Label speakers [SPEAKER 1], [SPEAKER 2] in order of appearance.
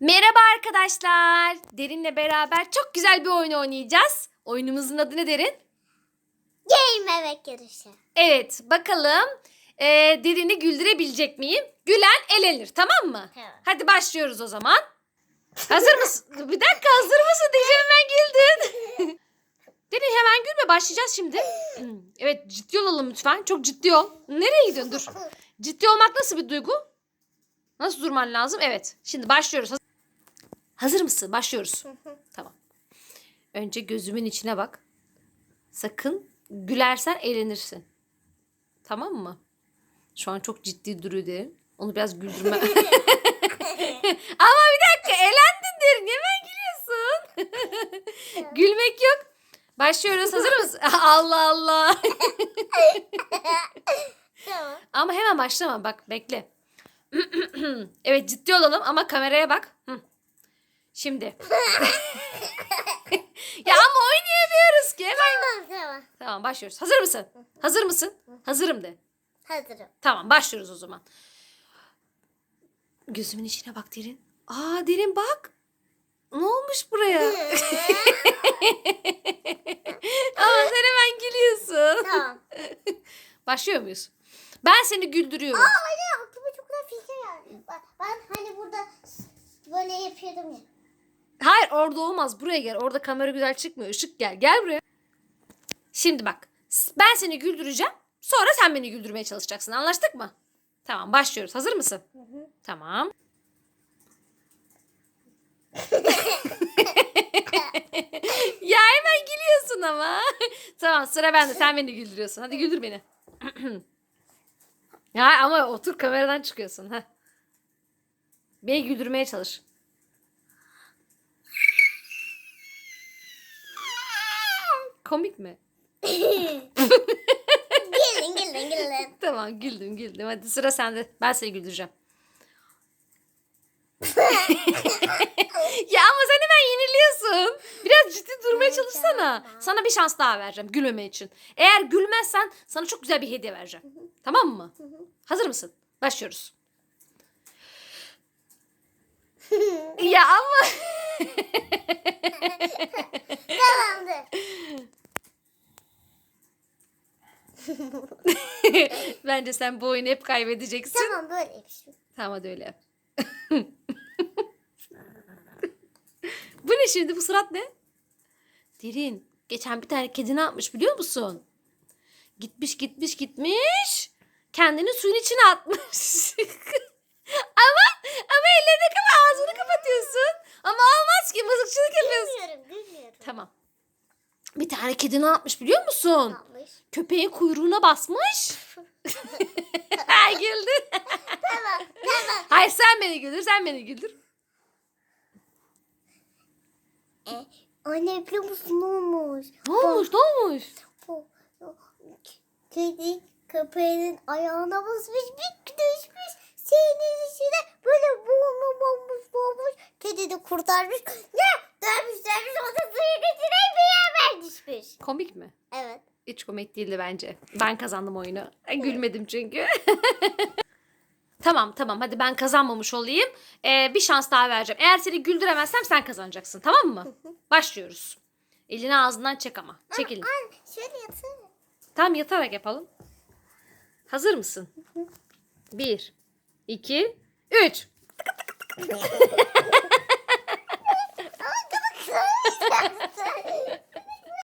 [SPEAKER 1] Merhaba arkadaşlar. Derin'le beraber çok güzel bir oyun oynayacağız. Oyunumuzun adı ne Derin?
[SPEAKER 2] Game bebek yarışı.
[SPEAKER 1] Evet bakalım ee, Derin'i güldürebilecek miyim? Gülen elenir tamam mı?
[SPEAKER 2] Tamam.
[SPEAKER 1] Hadi başlıyoruz o zaman. Hazır mısın? Bir dakika hazır mısın diyeceğim ben güldün. Derin hemen gülme başlayacağız şimdi. Evet ciddi olalım lütfen. Çok ciddi ol. Nereye gidiyorsun? Dur. Ciddi olmak nasıl bir duygu? Nasıl durman lazım? Evet. Şimdi başlıyoruz. Hazır mısın? Başlıyoruz. Tamam. Önce gözümün içine bak. Sakın gülersen eğlenirsin. Tamam mı? Şu an çok ciddi duruyor derin. Onu biraz güldürme. Ama bir dakika elendin derin. Hemen gülüyorsun. Gülmek yok. Başlıyoruz. Hazır mısın? Allah Allah.
[SPEAKER 2] Tamam.
[SPEAKER 1] Ama hemen başlama. Bak bekle. evet ciddi olalım ama kameraya bak. Hı. Şimdi. ya ama oynayamıyoruz ki. Hemen.
[SPEAKER 2] Tamam tamam.
[SPEAKER 1] Tamam başlıyoruz. Hazır mısın? Hazır mısın? Hazırım de.
[SPEAKER 2] Hazırım.
[SPEAKER 1] Tamam başlıyoruz o zaman. Gözümün içine bak derin. Aa derin bak. Ne olmuş buraya? ama sen hemen gülüyorsun.
[SPEAKER 2] tamam.
[SPEAKER 1] Başlıyor muyuz? Ben seni güldürüyorum.
[SPEAKER 2] Anne aklıma çok güzel fikir geldi. Ben, ben hani burada böyle yapıyordum ya.
[SPEAKER 1] Hayır orada olmaz. Buraya gel. Orada kamera güzel çıkmıyor. Işık gel. Gel buraya. Şimdi bak. Ben seni güldüreceğim. Sonra sen beni güldürmeye çalışacaksın. Anlaştık mı? Tamam başlıyoruz. Hazır mısın? Tamam. ya hemen gülüyorsun ama. tamam sıra bende. Sen beni güldürüyorsun. Hadi güldür beni. ya ama otur kameradan çıkıyorsun. Heh. Beni güldürmeye çalış. Komik mi?
[SPEAKER 2] Gelin gelin gelin.
[SPEAKER 1] Tamam güldüm güldüm. Hadi sıra sende. Ben seni güldüreceğim. ya ama sen hemen yeniliyorsun. Biraz ciddi durmaya çalışsana. Sana bir şans daha vereceğim gülmeme için. Eğer gülmezsen sana çok güzel bir hediye vereceğim. Tamam mı? Hazır mısın? Başlıyoruz. ya ama bence sen bu oyunu hep kaybedeceksin.
[SPEAKER 2] Tamam böyle yapışım.
[SPEAKER 1] Tamam hadi öyle yap. bu ne şimdi bu surat ne? Derin. Geçen bir tane kedi ne yapmış biliyor musun? Gitmiş gitmiş gitmiş. Kendini suyun içine atmış. ama ama ellerini kapa ağzını kapatıyorsun. Ama olmaz ki mızıkçılık yapıyorsun.
[SPEAKER 2] Gülmüyorum gülmüyorum.
[SPEAKER 1] Tamam. Bir tane kedi ne yapmış biliyor musun?
[SPEAKER 2] Yapmış.
[SPEAKER 1] Köpeğin kuyruğuna basmış. Güldü.
[SPEAKER 2] Tamam tamam.
[SPEAKER 1] Hayır sen beni güldür, sen beni güldür.
[SPEAKER 2] E, anne biliyor musun ne olmuş?
[SPEAKER 1] Ne olmuş, ne olmuş?
[SPEAKER 2] Kedi köpeğinin ayağına basmış bir düşmüş. Şeyinin içine böyle boğulmuş boğulmuş boğulmuş. Kedi de kurtarmış. Hayır.
[SPEAKER 1] Komik mi?
[SPEAKER 2] Evet.
[SPEAKER 1] Hiç komik değildi bence. Ben kazandım oyunu. Gülmedim çünkü. Tamam tamam hadi ben kazanmamış olayım. Ee, bir şans daha vereceğim. Eğer seni güldüremezsem sen kazanacaksın tamam mı? Başlıyoruz. Elini ağzından çek ama. Çek elini.
[SPEAKER 2] Şöyle yatırım.
[SPEAKER 1] Tamam yatarak yapalım. Hazır mısın? bir, iki, üç.